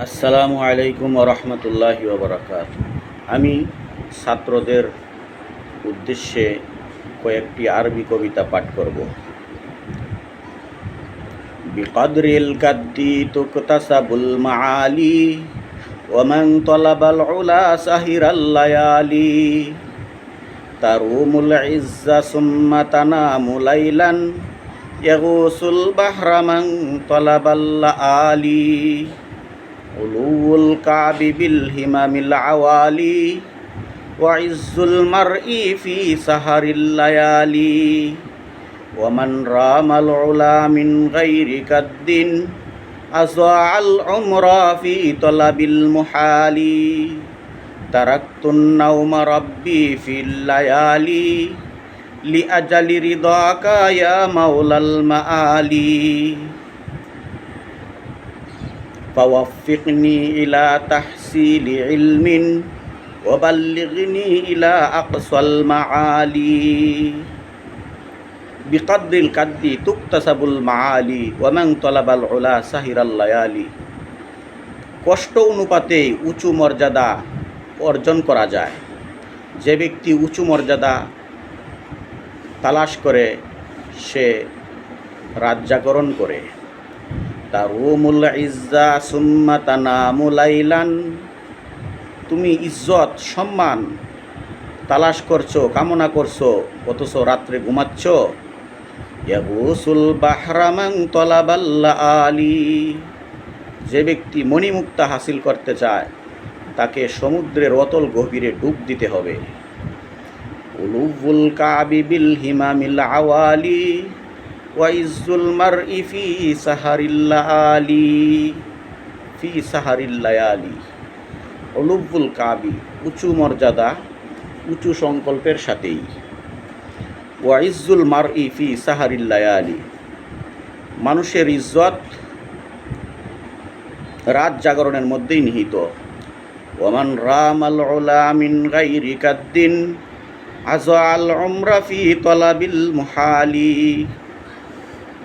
আসসালামু আলাইকুম রহমতুল্লাহি ওবরাকাত আমি ছাত্রদের উদ্দেশ্যে কয়েকটি আরবি কবিতা পাঠ করব। কাদ্দি তুকতাসাবুল মাআলি ওমান তলাবাল উলা সাহিরাল লায়ালি। তারুমুল ইজ্জা সুম্মা তানামু লাইলান ইয়াগুসুল বাহরা মান তলাবাল আলি। علو الكعب بالهمم العوالي وعز المرء في سهر الليالي ومن رام العلا من غير كد أضاع العمر في طلب المحال تركت النوم ربي في الليالي لأجل رضاك يا مولى المآلي فوفقني إلى تحصيل علم وبلغني إلى أقصى المعالي بقدر القد تكتسب المعالي ومن طلب العلا سهر الليالي কষ্ট অনুপাতে উঁচু মর্যাদা অর্জন করা যায় যে ব্যক্তি উঁচু মর্যাদা তালাশ করে সে রাত জাগরণ করে তারুমুল ইজ্জা সুম্মা তানামুলাইলান তুমি ইজ্জত, সম্মান তালাশ করছ, কামনা করছ, অথচ রাত্রে ঘুমাচ্ছ। ইয়াগুসুল বাহরামাং তলাবাল্লা আলী। যে ব্যক্তি মণিমুক্তা হাসিল করতে চায়, তাকে সমুদ্রের অতল গভীরে ডুব দিতে হবে। উলুবুল কাবিবিল হিমামিল আওয়ালি। ওয়াইজুল মার ইফি সাহারিল্লায়ালি, ফি সাহারিল্লায়ালি। অলুবুল কাবি, উঁচু মর্যাদা, উঁচু সংকল্পের সাথেই। ওয়াইজুল মার ইফি সাহারিল্লায়ালি। মানুষের ইজ্জত রাত জাগরণের মধ্যেই নিহিত। ওমান রাম আল মিন গাইরি আজ আল উমরা ফি তলাবিল মুহালি।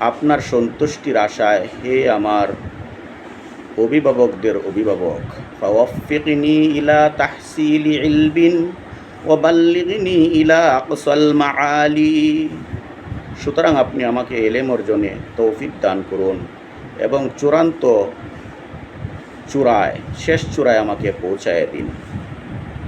আপনার সন্তুষ্টির আশায়, হে আমার অভিভাবকদের অভিভাবক, ফাওয়াফিকনি ইলা তাহসিলি ইলবিন ওবাল্লিগনি ইলা আকসাল মাআলি। সুতরাং আপনি আমাকে এলেম অর্জনে তৌফিক দান করুন এবং চূড়ান্ত চূড়ায়, শেষ চূড়ায় আমাকে পৌঁছায় দিন।